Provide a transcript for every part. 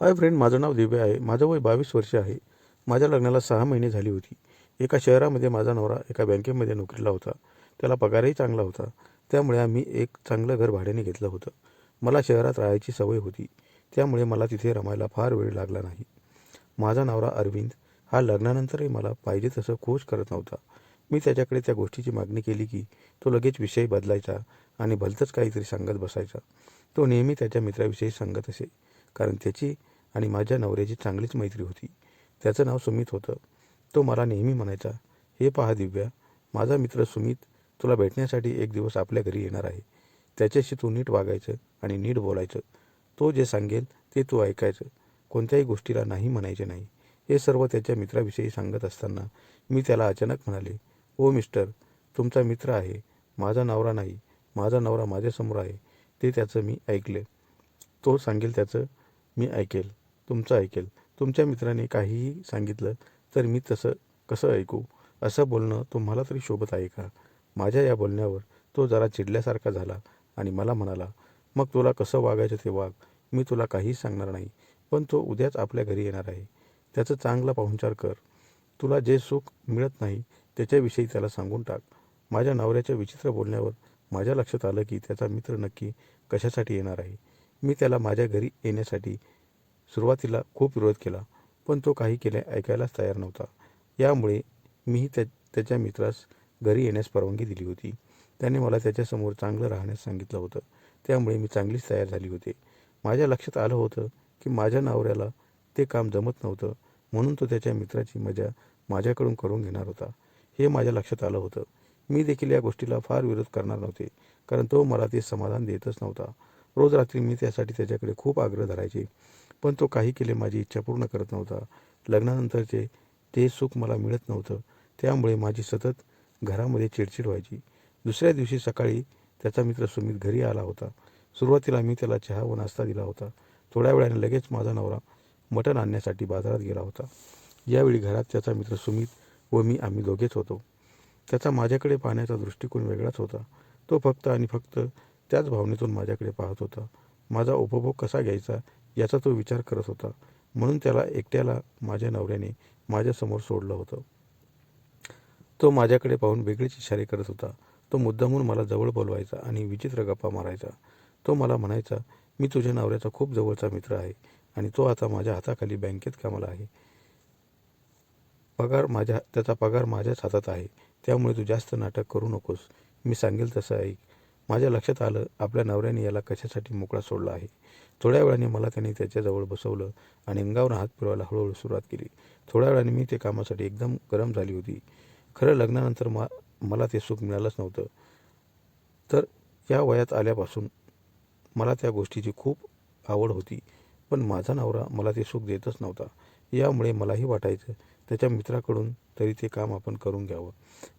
Hi friend माझं नाव दिव्या आहे. माझं वय बावीस वर्ष आहे. माझ्या लग्नाला सहा महिने झाली होती. एका शहरामध्ये माझा नवरा एका बँकेमध्ये नोकरीला होता. त्याला पगारही चांगला होता. त्यामुळे आम्ही एक चांगलं घर भाड्याने घेतलं होतं. मला शहरात राहायची सवय होती. त्यामुळे मला तिथे रमायला फार वेळ लागला नाही. माझा नवरा अरविंद हा लग्नानंतरही मला पाहिजे तसं खुश करत नव्हता. मी त्याच्याकडे त्या गोष्टीची मागणी केली की तो लगेच विषय बदलायचा आणि भलतंच काहीतरी सांगत बसायचा. तो नेहमी त्याच्या मित्राविषयी सांगत असे. कारण त्याची आणि माझ्या नवऱ्याची चांगलीच मैत्री होती. त्याचं नाव सुमित होतं. तो मला नेहमी म्हणायचा हे पहा दिव्या माझा मित्र सुमित तुला भेटण्यासाठी एक दिवस आपल्या घरी येणार आहे. त्याच्याशी तू नीट वागायचं आणि नीट बोलायचं. तो जे सांगेल ते तू ऐकायचं. कोणत्याही गोष्टीला नाही म्हणायचे नाही. हे सर्व त्याच्या मित्राविषयी सांगत असताना मी त्याला अचानक म्हणाले ओ मिस्टर तुमचा मित्र आहे. माझा नवरा नाही. माझा नवरा माझ्यासमोर आहे. ते त्याचं मी ऐकले. तो सांगेल त्याचं मी ऐकेल. तुमचं ऐकेल. तुमच्या मित्राने काहीही सांगितलं तर मी तसं कसं ऐकू? असं बोलणं तुम्हाला तरी शोभत आहे का? माझ्या या बोलण्यावर तो जरा चिडल्यासारखा झाला आणि मला म्हणाला मग तुला कसं वागायचं ते वाग. मी तुला काहीच सांगणार नाही पण तो उद्याच आपल्या घरी येणार आहे. त्याचं चांगला पाहुणचार कर. तुला जे सुख मिळत नाही त्याच्याविषयी त्याला सांगून टाक. माझ्या नवऱ्याच्या विचित्र बोलण्यावर माझ्या लक्षात आलं की त्याचा मित्र नक्की कशासाठी येणार आहे? मी त्याला माझ्या घरी येण्यासाठी सुरुवातीला खूप विरोध केला पण तो काही केले ऐकायलाच तयार नव्हता. यामुळे मीही त्या त्याच्या मित्रास घरी येण्यास परवानगी दिली होती. त्याने मला त्याच्यासमोर चांगलं राहण्यास सांगितलं होतं. त्यामुळे मी चांगलीच तयार झाली होते. माझ्या लक्षात आलं होतं की माझ्या नवऱ्याला ते काम जमत नव्हतं म्हणून तो त्याच्या मित्राची मजा माझ्याकडून करून घेणार होता. हे माझ्या लक्षात आलं होतं. मी देखील या गोष्टीला फार विरोध करणार नव्हते कारण तो मला ते समाधान देतच नव्हता. रोज रात्री मी त्यासाठी त्याच्याकडे खूप आग्रह धरायचे. पण तो काही केले माझी इच्छा पूर्ण करत नव्हता. लग्नानंतरचे ते सुख मला मिळत नव्हतं. त्यामुळे माझी सतत घरामध्ये चिडचिड व्हायची. दुसऱ्या दिवशी सकाळी त्याचा मित्र सुमित घरी आला होता. सुरुवातीला मी त्याला चहा व नाश्ता दिला होता. थोड्या वेळाने लगेच माझा नवरा मटण आणण्यासाठी बाजारात गेला होता. यावेळी घरात त्याचा मित्र सुमित व मी आम्ही दोघेच होतो. त्याचा माझ्याकडे पाहण्याचा दृष्टिकोन वेगळाच होता. तो फक्त आणि फक्त त्याच भावनेतून माझ्याकडे पाहत होता. माझा उपभोग कसा घ्यायचा याचा तो विचार करत होता. म्हणून त्याला एकट्याला माझ्या नवऱ्याने माझ्यासमोर सोडलं होतं. तो माझ्याकडे पाहून वेगळीच इशारे करत होता. तो मुद्दामून मला जवळ बोलवायचा आणि विचित्र गप्पा मारायचा. तो मला म्हणायचा मी तुझ्या नवऱ्याचा खूप जवळचा मित्र आहे आणि तो आता माझ्या हाताखाली बँकेत कामाला आहे. पगार माझ्या त्याचा पगार माझ्याच हातात आहे. त्यामुळे तू जास्त नाटक करू नकोस. मी सांगेल तसं ऐक. माझ्या लक्षात आलं आपल्या नवऱ्याने याला कशासाठी मोकळा सोडला आहे? थोड्या वेळाने मला त्याने त्याच्याजवळ बसवलं आणि अंगावर हात फिरवायला हळूहळू सुरुवात केली. थोड्या वेळाने मी ते कामासाठी एकदम गरम झाली होती. खरं लग्नानंतर मा मला ते सुख मिळालंच नव्हतं. तर या वयात आल्यापासून मला त्या गोष्टीची खूप आवड होती पण माझा नवरा मला ते सुख देतच नव्हता. यामुळे मलाही वाटायचं त्याच्या मित्राकडून तरी ते काम आपण करून घ्यावं.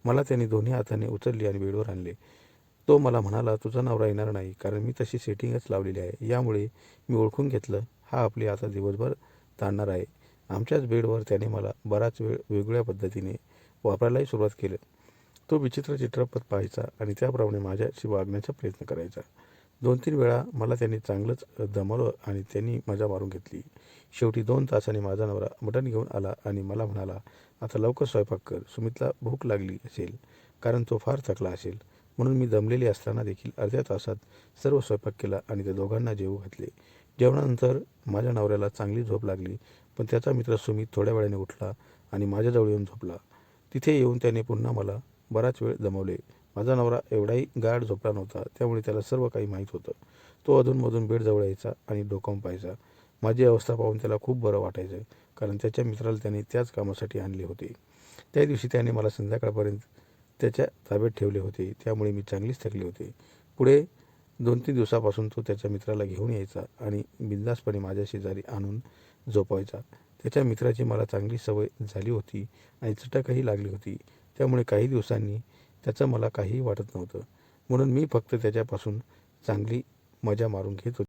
मला त्याने दोन्ही हाताने उचलले आणि वेळेवर आणले. तो मला म्हणाला तुझा नवरा येणार नाही कारण मी तशी सेटिंगच लावलेली आहे. यामुळे मी ओळखून घेतलं. हा आपली आता दिवसभर ताणणार आहे. आमच्याच बेडवर त्याने मला बराच वेळ वेगवेगळ्या पद्धतीने वापरायलाही सुरुवात केलं. तो विचित्र चित्रपट पाहायचा आणि त्याप्रमाणे माझ्याशी वागण्याचा प्रयत्न करायचा. दोन तीन वेळा मला त्यांनी चांगलंच दमवलं आणि त्यांनी मजा मारून घेतली. शेवटी दोन तासाने माझा नवरा मटण घेऊन आला आणि मला म्हणाला आता लवकर स्वयंपाक कर. सुमितला भूक लागली असेल कारण तो फार थकला असेल. म्हणून मी दमलेली असताना देखील अर्ध्या तासात सर्व स्वयंपाक केला आणि त्या दोघांना जेवू घातले. जेवणानंतर माझ्या नवऱ्याला चांगली झोप लागली पण त्याचा मित्र सुमित थोड्या वेळाने उठला आणि माझ्याजवळ येऊन झोपला. तिथे येऊन त्याने पुन्हा मला बराच वेळ जमवले माझा नवरा एवढाही गाढ झोपला नव्हता त्यामुळे त्याला सर्व काही माहीत होतं. तो अधूनमधून बेडजवळ यायचा आणि डोकावून पाहायचा. माझी अवस्था पाहून त्याला खूप बरं वाटायचं कारण त्याच्या मित्राला त्याने त्याच कामासाठी आणले होते. त्या दिवशी त्याने मला संध्याकाळपर्यंत त्याच्या ताब्यात ठेवले होते. त्यामुळे मी चांगलीच थकले होते. पुढे दोन तीन दिवसापासून तो त्याच्या मित्राला घेऊन यायचा आणि बिंदासपणे माझ्या शेजारी आणून झोपवायचा. त्याच्या मित्राची मला चांगली सवय झाली होती आणि चटकही लागली होती. त्यामुळे काही दिवसांनी त्याचं मला काहीही वाटत नव्हतं. म्हणून मी फक्त त्याच्यापासून चांगली मजा मारून घेत होती.